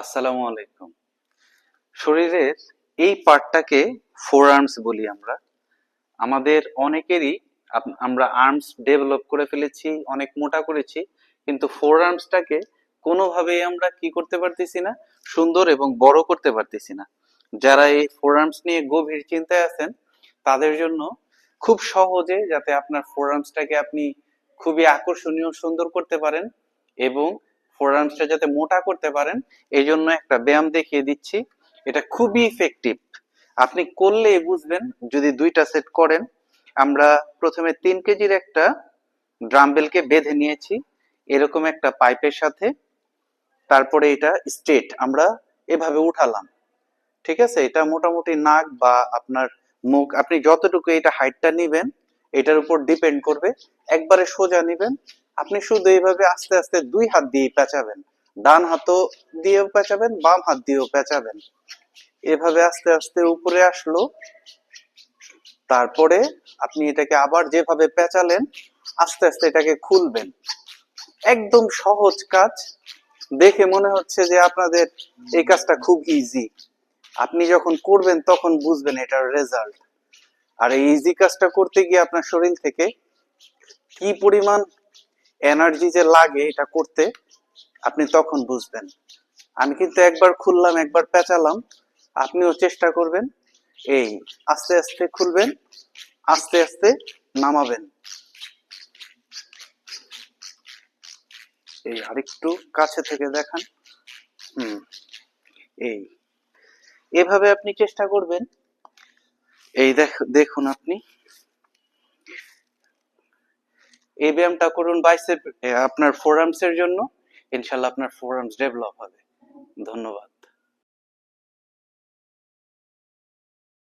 আসসালামু আলাইকুম। শরীরের এই পার্টটাকে ফোর আর্মস বলি আমরা। আমাদের অনেকেরই আমরা আর্মস ডেভেলপ করে ফেলেছি, অনেক মোটা করেছি, কিন্তু ফোর আর্মসটাকে কোনোভাবেই আমরা কি করতে পারতেছি না, সুন্দর এবং বড় করতে পারতেছি না। যারা এই ফোর আর্মস নিয়ে গভীর চিন্তায় আছেন, তাদের জন্য খুব সহজে যাতে আপনার ফোর আর্মসটাকে আপনি খুবই আকর্ষণীয় সুন্দর করতে পারেন এবং ফোর আর্মসটা যাতে মোটা করতে পারেন এই জন্য একটা ব্যায়াম দেখিয়ে দিচ্ছি। এটা খুবই ইফেক্টিভ আপনি করলে বুঝবেন, যদি দুইটা সেট করেন, আমরা প্রথমে তিন কেজির একটা ড্রাম্বেলকে বেঁধে নিয়েছি, এরকম একটা পাইপের সাথে। তারপরে এটা স্ট্রেট আমরা এভাবে উঠালাম। ঠিক আছে? এটা মোটামুটি নাক বা আপনার মুখ, আপনি যতটুকু এটা হাইটটা নিবেন, এটার উপর ডিপেন্ড করবে। একবারে সোজা নিবেন আপনি শুধু এইভাবে আস্তে আস্তে দুই হাত দিয়ে পেঁচাবেন। ডান হাতও দিয়েও পেঁচাবেন, বাম হাত দিয়েও পেঁচাবেন। এভাবে আস্তে আস্তে উপরে আসলো। তারপরে আপনি এটাকে আবার যেভাবে পেঁচালেন, আস্তে আস্তে এটাকে খুলবেন। একদম সহজ কাজ। দেখে মনে হচ্ছে যে আপনাদের এই কাজটা খুব ইজি আপনি যখন করবেন তখন বুঝবেন এটার রেজাল্ট আর এই ইজি কাজটা করতে গিয়ে আপনার শরীর থেকে কি পরিমাণ এনার্জি যে লাগে এটা করতে আপনি তখন বুঝবেন। আমি কিন্তু একবার খুললাম, একবার পেঁচালাম, আপনিও চেষ্টা করবেন, এই আস্তে আস্তে খুলবেন, আস্তে আস্তে নামাবেন। এই আরেকটু কাছে থেকে দেখান। হুম, এই, এভাবে আপনি চেষ্টা করবেন। এই দেখ, দেখুন আপনি। এই ব্যায়ামটা করুন বাইসেপ আপনার ফোরামস এর জন্য। ইনশাল্লাহ আপনার ফোরামস ডেভেলপ হবে। ধন্যবাদ।